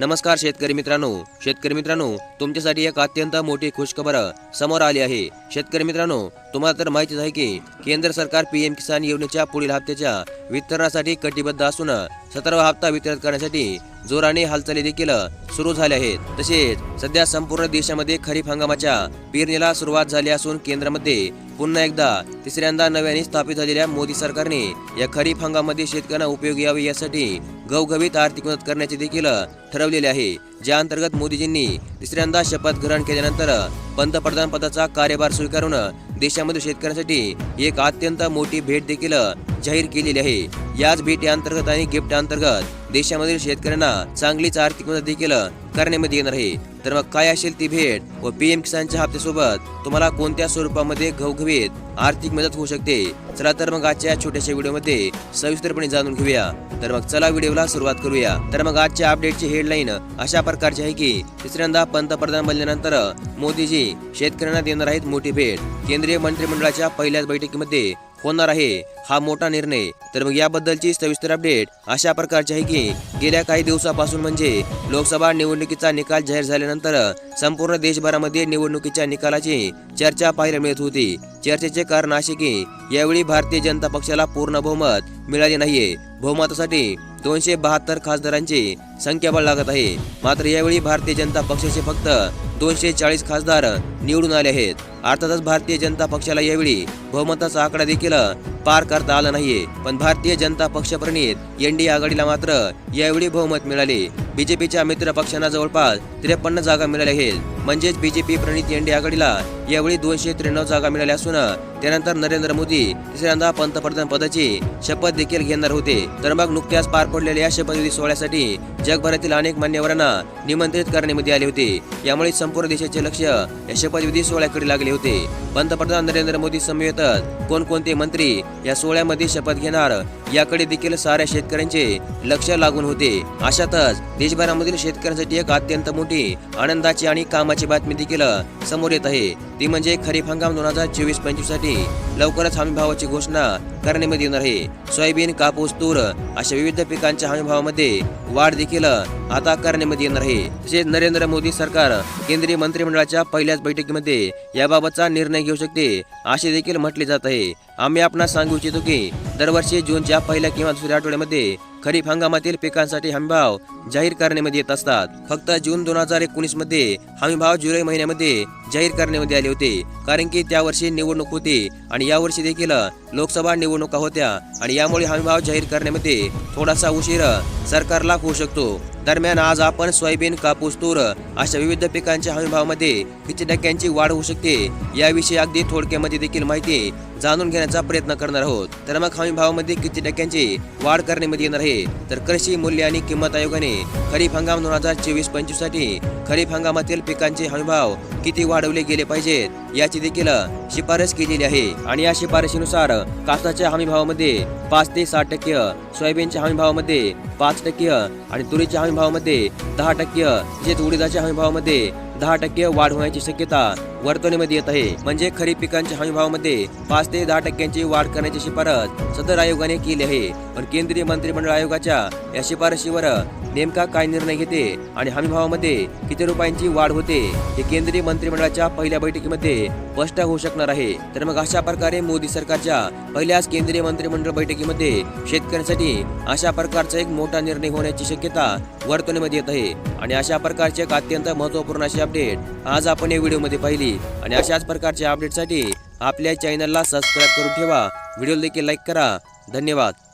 नमस्कार शेतकरी मित्रांनो. शेतकरी मित्रांनो तुमच्यासाठी एक अत्यंत मोठी खुशखबर समोर आली आहे. शेतकरी मित्रांनो तुम्हाला तर माहितीच आहे की केंद्र सरकार पीएम किसान योजनेच्या पुढील हप्त्याच्या वितरणासाठी कटिबद्ध असून सतरावा हप्ता वितरित करण्यासाठी जोराने हालचाली देखील सुरू झाल्या आहेत. तसेच सध्या संपूर्ण देशामध्ये खरीप हंगामाच्या पेरणीला सुरुवात झाली असून केंद्रामध्ये पुन्हा एकदा तिसऱ्यांदा नव्याने स्थापित झालेल्या मोदी सरकारने या खरीप हंगामामध्ये शेतकऱ्यांना उपयोगी यावे यासाठी घवघवीत आर्थिक मदत करण्याचे देखील ठरवलेले आहे. ज्या अंतर्गत मोदीजींनी तिसऱ्यांदा शपथ ग्रहण केल्यानंतर पंतप्रधान पदाचा कार्यभार स्वीकारून देशामध्ये शेतकऱ्यांसाठी एक अत्यंत मोठी भेट देखील जाहीर केलेली आहे. याच भेटी अंतर्गत आणि गिफ्ट अंतर्गत देशामधील शेतकऱ्यांना चांगलीच आर्थिक मदत देखील करण्यामध्ये येणार आहे. तर मग काय असेल ती भेट व पीएम किसानच्या हप्त्यासोबत तुम्हाला कोणत्या स्वरूपामध्ये घवघवीत आर्थिक मदत होऊ शकते? चला तर मग आजच्या छोट्याशा व्हिडिओमध्ये सविस्तरपणे जाणून घेऊया. तर मग चला व्हिडिओला सुरुवात करूया. तर मग आजच्या अपडेटची हेडलाईन अशा प्रकारची आहे की तिसऱ्यांदा पंतप्रधान बनल्यानंतर मोदीजी शेतकऱ्यांना देणार आहेत मोठी भेट. केंद्रीय मंत्रिमंडळाच्या पहिल्याच बैठकीमध्ये होणार आहे. हा मोठा निर्णय. तर मग याबद्दलची सविस्तर अपडेट अशा प्रकारची आहे की गेल्या काही दिवसापासून म्हणजे लोकसभा निवडणुकीचा निकाल जाहीर झाल्यानंतर संपूर्ण देशभरामध्ये निवडणुकीच्या निकालाची चर्चा पाहायला मिळत होती. चर्चेचे कारण असे की यावेळी भारतीय जनता पक्षाला पूर्ण बहुमत मिळाले नाहीये. बहुमतासाठी दोनशे बहात्तर खासदारांची संख्याबळ लागत आहे. मात्र यावेळी भारतीय जनता पक्षाचे फक्त दोनशे चाळीस खासदार निवडून आले आहेत. अर्थातच भारतीय जनता पक्षाला यावेळी बहुमताचा आकडा देखील पार करता आला नाहीये. पण भारतीय जनता पक्ष प्रणित एनडीए आघाडीला मात्र यावेळी बहुमत मिळाले. बीजेपीच्या मित्र पक्षांना जवळपास त्रेपन्न जागा मिळाल्या आहेत. म्हणजेच बीजेपी प्रणित एनडीए आघाडीला यावेळी दोनशे त्र्याण्णव जागा मिळाल्या असून त्यानंतर नरेंद्र मोदी तिसऱ्यांदा पंतप्रधान पदाची शपथ देखील घेणार होते. तर मग नुकत्याच पार पडलेल्या या शपथविधी सोहळ्यासाठी जगभरातील अनेक मान्यवरांना निमंत्रित करण्यामध्ये आले होते. यामुळे संपूर्ण देशाचे लक्ष या शपथविधी सोहळ्याकडे लागले होते. पंतप्रधान नरेंद्र मोदी सोबतच कोणकोणते मंत्री या सोहळ्यामध्ये शपथ घेणार? याकडे देखील साऱ्या शेतकऱ्यांचे लक्ष लागून होते. अशातच देशभरामधील शेतकऱ्यांसाठी एक अत्यंत मोठी आनंदाची आणि कामाची बातमी देखील समोर येत आहे. ती म्हणजे खरीप हंगाम दोन हजार चोवीस पंचवीससाठी लवकरच हमी भावाची घोषणा करण्यामध्ये येणार आहे. सोयाबीन कापूस तूर अशा विविध पिकांच्या हमी भावामध्ये वाढ देखील आता करण्यामध्ये येणार आहे. तसेच नरेंद्र मोदी सरकार केंद्रीय मंत्रिमंडळाच्या पहिल्याच बैठकीमध्ये याबाबतचा निर्णय घेऊ शकते असे देखील म्हटले जात आहे. आम्ही आपणास सांगू इच्छितो की दरवर्षी जूनच्या पहिल्या किंवा दुसऱ्या आठवड्यामध्ये खरीप हंगामातील पिकांसाठी हमीभाव जाहीर करण्यामध्ये येत असतात. फक्त जून दोन हजार एकोणीसमध्ये हमीभाव जुलै महिन्यामध्ये जाहीर करण्यामध्ये आले होते. कारण की त्यावर्षी निवडणूक होती आणि यावर्षी देखील लोकसभा निवडणुका होत्या आणि यामुळे हमीभाव जाहीर करण्यामध्ये थोडासा उशीर सरकारला होऊ शकतो. दरम्यान आज आपण सोयाबीन कापूस तूर अशा विविध पिकांच्या हमीभावामध्ये किती टक्क्यांची वाढ होऊ शकते याविषयी अगदी थोडक्यामध्ये देखील माहिती जाणून घेण्याचा प्रयत्न करणार आहोत. तर मग हमीभावामध्ये किती टक्क्यांची वाढ करण्यामध्ये येणार आहे? तर कृषी मूल्य आणि किंमत आयोगाने खरीप हंगाम दोन हजार चोवीस पंचवीससाठी खरीप हंगामातील पिकांचे हमीभाव किती वाढवले गेले पाहिजेत याची देखील शिफारस केलेली आहे. आणि या शिफारशीनुसार कापसाच्या हमी भावामध्ये पाच ते साठ टक्के सोयाबीनच्या हमी भावामध्ये पाच टक्के आणि तुरीच्या हमी भावामध्ये दहा टक्के तसेच उडीदाच्या हमी भावामध्ये दहा टक्के वाढ होण्याची शक्यता वर्तवणीमध्ये येत आहे. म्हणजे खरीप पिकांच्या हमी भावामध्ये पाच ते दहा टक्क्यांची वाढ करण्याची शिफारस सदर आयोगाने केली आहे. पण केंद्रीय मंत्रिमंडळ आयोगाच्या या शिफारशीवर नेमका काय निर्णय घेते आणि हमी भावामध्ये किती रुपयांची वाढ होते हे केंद्रीय मंत्रिमंडळाच्या पहिल्या बैठकीमध्ये स्पष्ट होऊ शकणार आहे. तर मग अशा प्रकारे मोदी सरकारच्या पहिल्याच केंद्रीय मंत्रिमंडळ बैठकीमध्ये शेतकऱ्यांसाठी अशा प्रकारचा एक मोठा निर्णय होण्याची शक्यता वर्तवण्यामध्ये येत आहे. आणि अशा प्रकारचे एक अत्यंत महत्त्वपूर्ण अशी अपडेट आज आपण या व्हिडिओमध्ये पाहिली. आणि अशाच प्रकारच्या अपडेटसाठी आपल्या चॅनलला सबस्क्राईब करून ठेवा. व्हिडिओ देखील लाईक करा. धन्यवाद.